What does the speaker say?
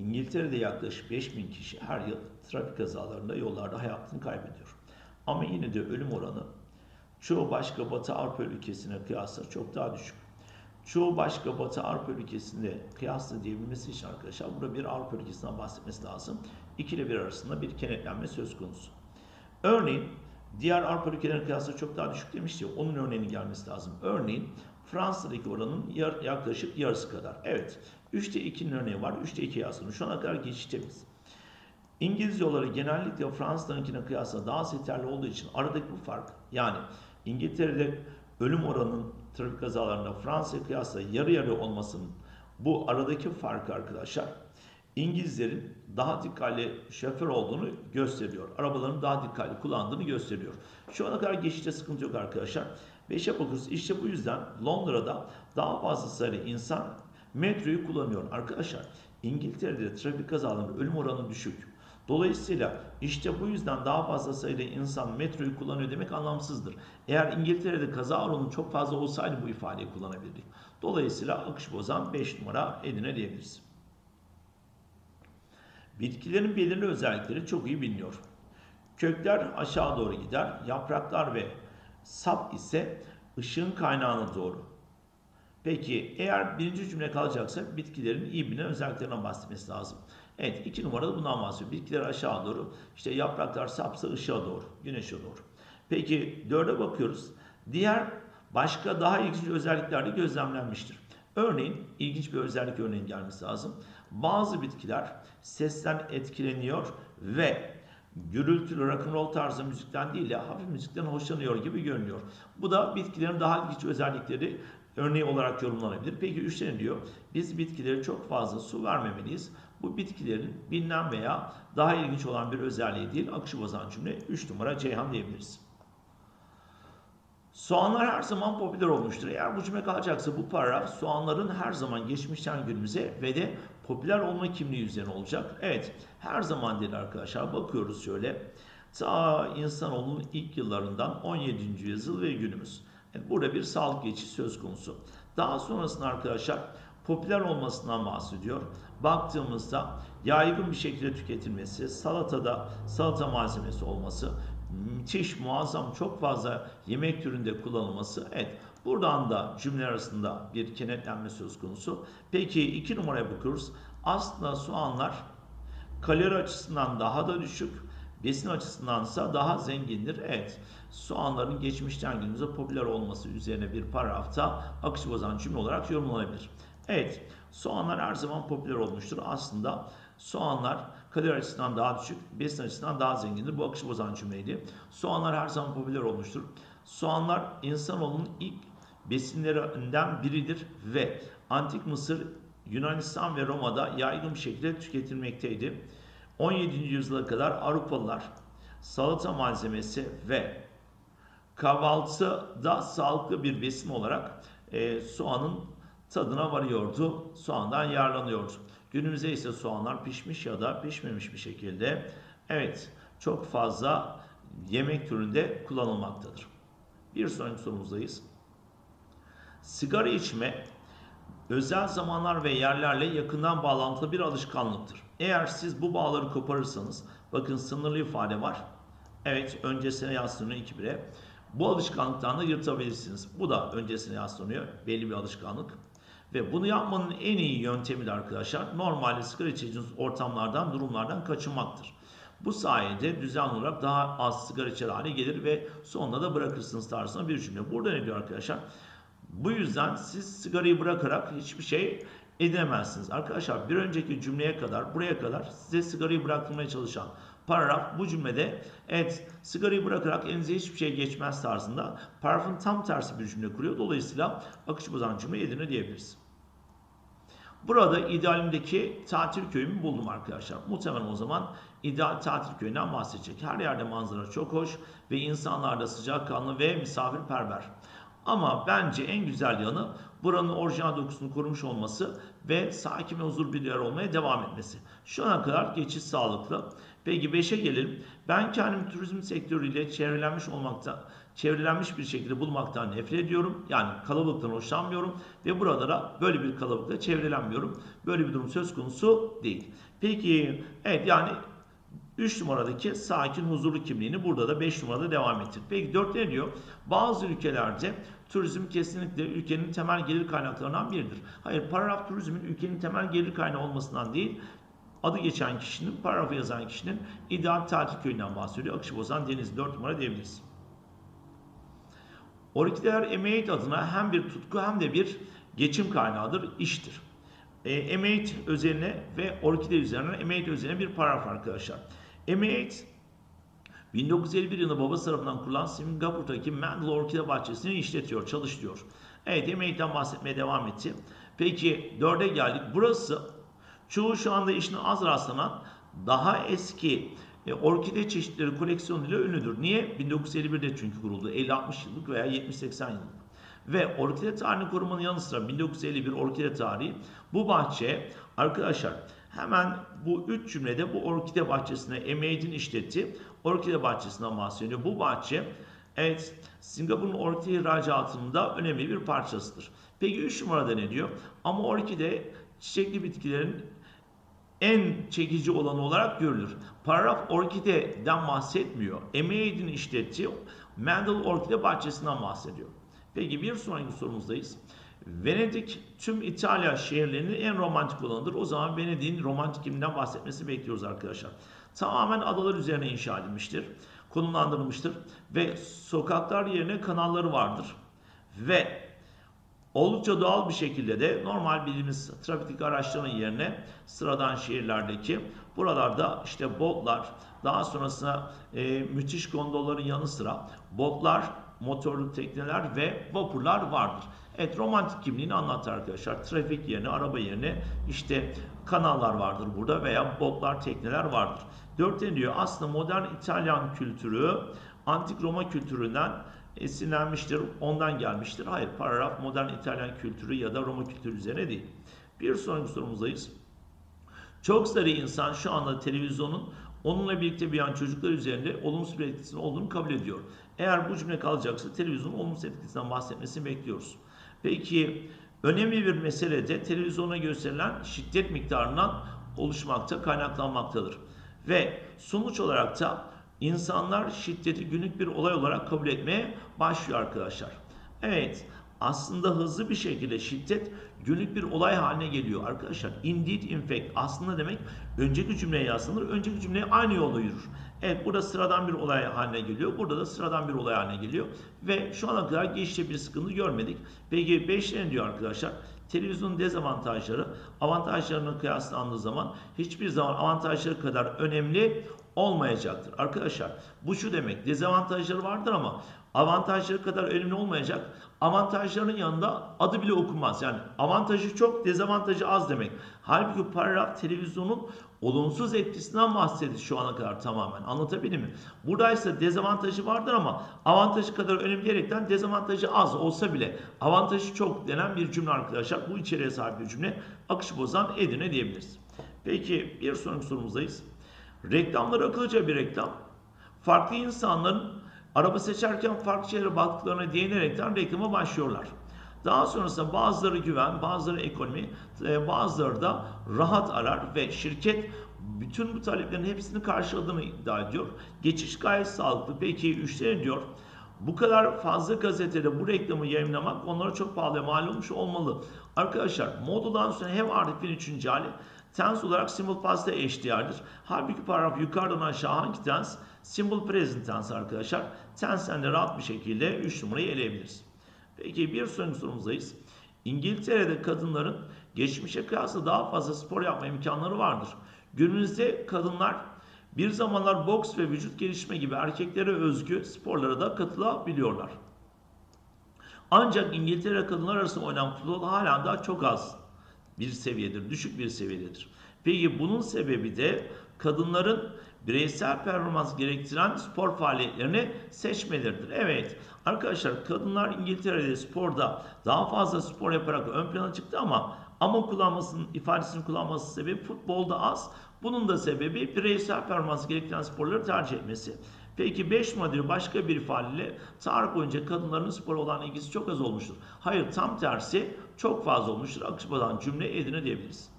İngiltere'de yaklaşık 5000 kişi her yıl trafik kazalarında yollarda hayatını kaybediyor. Ama yine de ölüm oranı çoğu başka Batı Avrupa ülkesine kıyasla çok daha düşük. Çoğu başka Batı Avrupa ülkesinde kıyasla diyebilmesi için arkadaşlar burada bir Avrupa ülkesinden bahsetmesi lazım. 2 ile 1 arasında bir kenetlenme söz konusu. Örneğin diğer Avrupa ülkelerine kıyasla çok daha düşük demişti. Onun örneğinin gelmesi lazım. Örneğin Fransa'daki oranın yar- yaklaşık yarısı kadar. Evet. 3'te 2'nin örneği var. 3'te 2 yazdım. Şu ana kadar geçiş temiz. İngiliz yolları genellikle Fransa'dankine kıyasla daha az yeterli olduğu için aradaki bu fark yani İngiltere'de ölüm oranının trafik kazalarında Fransa'ya kıyasla yarı yarı olmasının bu aradaki farkı arkadaşlar İngilizlerin daha dikkatli şoför olduğunu gösteriyor. Arabalarını daha dikkatli kullandığını gösteriyor. Şu ana kadar geçişte sıkıntı yok arkadaşlar. Ve işe bakıyoruz. İşte bu yüzden Londra'da daha fazla sayıda insan metroyu kullanıyor. Arkadaşlar İngiltere'de trafik kazalarında ölüm oranı düşük. Dolayısıyla işte bu yüzden daha fazla sayıda insan metroyu kullanıyor demek anlamsızdır. Eğer İngiltere'de kaza oranı çok fazla olsaydı bu ifadeyi kullanabilirdik. Dolayısıyla akış bozan 5 numara edine diyebiliriz. Bitkilerin belirli özellikleri çok iyi biliniyor. Kökler aşağı doğru gider, yapraklar ve sap ise ışığın kaynağına doğru. Peki eğer birinci cümle kalacaksa bitkilerin iyi bilinen özelliklerinden bahsetmesi lazım. Evet iki numarada bundan bahsediyor. Bitkiler aşağı doğru, işte yapraklar sapsa ışığa doğru, güneşe doğru. Peki dörde bakıyoruz. Diğer başka daha ilginç özellikler de gözlemlenmiştir. Örneğin ilginç bir özellik örneğin gelmesi lazım. Bazı bitkiler sesten etkileniyor ve gürültülü rock'n'roll tarzı müzikten değil de hafif müzikten hoşlanıyor gibi görünüyor. Bu da bitkilerin daha ilginç özellikleri örneği olarak yorumlanabilir. Peki üçten diyor biz bitkilere çok fazla su vermemeliyiz. Bu bitkilerin bilinen veya daha ilginç olan bir özelliği değil akışı bozan cümle 3 numara Ceyhan diyebiliriz. Soğanlar her zaman popüler olmuştur. Eğer bu cümle kalacaksa bu paragraf soğanların her zaman geçmişten günümüze ve de popüler olma kimliği üzerine olacak. Evet her zaman değil arkadaşlar bakıyoruz şöyle. Ta insanoğlunun ilk yıllarından 17. yüzyıl ve günümüz. Yani burada bir sağlık geçişi söz konusu. Daha sonrasında arkadaşlar popüler olmasından bahsediyor. Baktığımızda yaygın bir şekilde tüketilmesi, salatada salata malzemesi olması, müthiş, muazzam, çok fazla yemek türünde kullanılması. Evet, buradan da cümle arasında bir kenetlenme söz konusu. Peki iki numaraya bakıyoruz. Aslında soğanlar kalori açısından daha da düşük, besin açısındansa daha zengindir. Evet, soğanların geçmişten günümüze popüler olması üzerine bir paragrafta akış bozan cümle olarak yorumlanabilir. Evet, soğanlar her zaman popüler olmuştur. Aslında soğanlar kalori açısından daha düşük, besin açısından daha zengindir. Bu akışı bozan cümleydi. Soğanlar her zaman popüler olmuştur. Soğanlar insanoğlunun ilk besinlerinden biridir ve Antik Mısır, Yunanistan ve Roma'da yaygın bir şekilde tüketilmekteydi. 17. yüzyıla kadar Avrupalılar salata malzemesi ve kahvaltıda sağlıklı bir besin olarak e, soğanın tadına varıyordu. Soğandan yararlanıyordu. Günümüzde ise soğanlar pişmiş ya da pişmemiş bir şekilde evet çok fazla yemek türünde kullanılmaktadır. Bir sonraki sorumuzdayız. Sigara içme özel zamanlar ve yerlerle yakından bağlantılı bir alışkanlıktır. Eğer siz bu bağları koparırsanız bakın sınırlı ifade var. Evet öncesine yaslanıyor 2-1'e. Bu alışkanlıktan da yırtabilirsiniz. Bu da öncesine yaslanıyor. Belli bir alışkanlık. Ve bunu yapmanın en iyi yöntemi de arkadaşlar normalde sigara içeceğiniz ortamlardan, durumlardan kaçınmaktır. Bu sayede düzenli olarak daha az sigara içer hale gelir ve sonunda da bırakırsınız tarzında bir cümle. Burada ne diyor arkadaşlar? Bu yüzden siz sigarayı bırakarak hiçbir şey edemezsiniz. Arkadaşlar bir önceki cümleye kadar buraya kadar size sigarayı bıraktırmaya çalışan paragraf bu cümlede evet sigarayı bırakarak elinize hiçbir şey geçmez tarzında paragrafın tam tersi bir cümle kuruyor. Dolayısıyla akış bozan cümle Edirne diyebiliriz. Burada idealimdeki tatil köyümü buldum arkadaşlar. Muhtemelen o zaman ideal tatil köyünden bahsedecek. Her yerde manzara çok hoş ve insanlar da sıcakkanlı ve misafirperver. Ama bence en güzel yanı buranın orijinal dokusunu korumuş olması ve sakin ve huzur bir yer olmaya devam etmesi. Şu ana kadar geçiş sağlıklı. Peki 5'e gelelim. Ben kendimi turizm sektörüyle çevrelenmiş olmakta, çevrelenmiş bir şekilde bulmaktan nefret ediyorum. Yani kalabalıktan hoşlanmıyorum ve buralara böyle bir kalabalıkla çevrelenmiyorum. Böyle bir durum söz konusu değil. Peki evet yani 3 numaradaki sakin huzurlu kimliğini burada da 5 numarada devam ettir. Peki 4 ne diyor? Bazı ülkelerde turizm kesinlikle ülkenin temel gelir kaynaklarından biridir. Hayır paragraf turizmin ülkenin temel gelir kaynağı olmasından değil adı geçen kişinin, paragrafı yazan kişinin ideal tatil köyünden bahsediyor. Akışbozan Deniz 4 numara diyebiliriz. Orkideler emeğit adına hem bir tutku hem de bir geçim kaynağıdır, iştir. E, emeğit özeline ve orkide üzerine emeğit özeline bir paragraf arkadaşlar. Emeğit 1951 yılında babası tarafından kurulan Singapur'daki Mendel Orkide Bahçesi'ni işletiyor, çalıştırıyor. Evet Emeğit'ten bahsetmeye devam etti. Peki dörde geldik. Burası çoğu şu anda işine az rastlanan daha eski e, orkide çeşitleri koleksiyonuyla ünlüdür. Niye? 1951'de çünkü kuruldu. 50-60 yıllık veya 70-80 yıllık. Ve orkide tarihini korumanın yanı sıra 1951 orkide tarihi bu bahçe arkadaşlar hemen bu üç cümlede bu orkide bahçesine Emeğit'in işlettiği orkide bahçesinden bahsediyor. Bu bahçe evet Singapur'un orkide ihracatında önemli bir parçasıdır. Peki 3 numarada ne diyor? Ama orkide çiçekli bitkilerin en çekici olanı olarak görülür. Paragraf orkideden bahsetmiyor. Emeğid'in işlettiği Mendel Orkide Bahçesi'nden bahsediyor. Peki bir sonraki sorumuzdayız. Venedik tüm İtalya şehirlerinin en romantik olanıdır. O zaman Venedik'in romantik kimliğinden bahsetmesi bekliyoruz arkadaşlar. Tamamen adalar üzerine inşa edilmiştir. Konumlandırılmıştır. Ve sokaklar yerine kanalları vardır. Ve Oldukça doğal bir şekilde de normal bildiğimiz trafik araçlarının yerine sıradan şehirlerdeki buralarda işte botlar daha sonrasında e, müthiş gondolların yanı sıra botlar, motorlu tekneler ve vapurlar vardır. Evet romantik kimliğini anlattı arkadaşlar. Trafik yerine, araba yerine işte kanallar vardır burada veya botlar, tekneler vardır. Dörtten diyor aslında modern İtalyan kültürü antik Roma kültüründen esinlenmiştir, ondan gelmiştir. Hayır, paragraf modern İtalyan kültürü ya da Roma kültürü üzerine değil. Bir sonraki sorumuzdayız. Çok sayıda insan şu anda televizyonun onunla birlikte büyüyen çocuklar üzerinde olumsuz bir etkisinin olduğunu kabul ediyor. Eğer bu cümle kalacaksa televizyonun olumsuz etkisinden bahsetmesini bekliyoruz. Peki önemli bir mesele de televizyona gösterilen şiddet miktarından oluşmakta, kaynaklanmaktadır. Ve sonuç olarak da insanlar şiddeti günlük bir olay olarak kabul etmeye başlıyor arkadaşlar. Evet aslında hızlı bir şekilde şiddet günlük bir olay haline geliyor arkadaşlar. Indeed in fact aslında demek önceki cümleye yazılır. Önceki cümleye aynı yolda yürür. Evet burada sıradan bir olay haline geliyor. Burada da sıradan bir olay haline geliyor. Ve şu ana kadar geçişte bir sıkıntı görmedik. Peki 5 ne diyor arkadaşlar? Televizyonun dezavantajları avantajlarına kıyaslandığı zaman hiçbir zaman avantajları kadar önemli olmayacaktır. Arkadaşlar bu şu demek dezavantajları vardır ama avantajları kadar önemli olmayacak. Avantajlarının yanında adı bile okunmaz. Yani avantajı çok dezavantajı az demek. Halbuki paragraf televizyonun olumsuz etkisinden bahsediyor şu ana kadar tamamen. Anlatabildim mi? Burada ise dezavantajı vardır ama avantajı kadar önemli diyerekten dezavantajı az olsa bile avantajı çok denen bir cümle arkadaşlar. Bu içeriğe sahip bir cümle akışı bozan Edirne diyebiliriz. Peki bir sonraki sorumuzdayız. Reklamlar akıllıca bir reklam. Farklı insanların araba seçerken farklı şeylere baktıklarına değinerekten reklama başlıyorlar. Daha sonrasında bazıları güven, bazıları ekonomi, e, bazıları da rahat arar ve şirket bütün bu taleplerin hepsini karşıladığını iddia ediyor. Geçiş gayet sağlıklı. Peki üçte diyor? Bu kadar fazla gazetede bu reklamı yayınlamak onlara çok pahalıya mal olmuş olmalı. Arkadaşlar modadan sonra hem Arif'in üçüncü hali Tense olarak simple past'e eşdeğerdir. Halbuki paragraf yukarıdan aşağı hangi tense? Simple present tense arkadaşlar. Tense'den de rahat bir şekilde 3 numarayı eleyebiliriz. Peki bir sonraki sorumuzdayız. İngiltere'de kadınların geçmişe kıyasla daha fazla spor yapma imkanları vardır. Günümüzde kadınlar bir zamanlar boks ve vücut gelişme gibi erkeklere özgü sporlara da katılabiliyorlar. Ancak İngiltere kadınlar arasında oynanan futbol hala daha çok az bir seviyedir, düşük bir seviyededir. Peki bunun sebebi de kadınların bireysel performans gerektiren spor faaliyetlerini seçmeleridir. Evet arkadaşlar kadınlar İngiltere'de sporda daha fazla spor yaparak ön plana çıktı ama Ama kullanmasının ifadesini kullanması sebebi futbolda az. Bunun da sebebi bireysel performans gerektiren sporları tercih etmesi. Peki 5 numaradır başka bir ifadeyle tarih boyunca kadınların spor olan ilgisi çok az olmuştur. Hayır tam tersi çok fazla olmuştur. Akışmadan cümle edinebiliriz.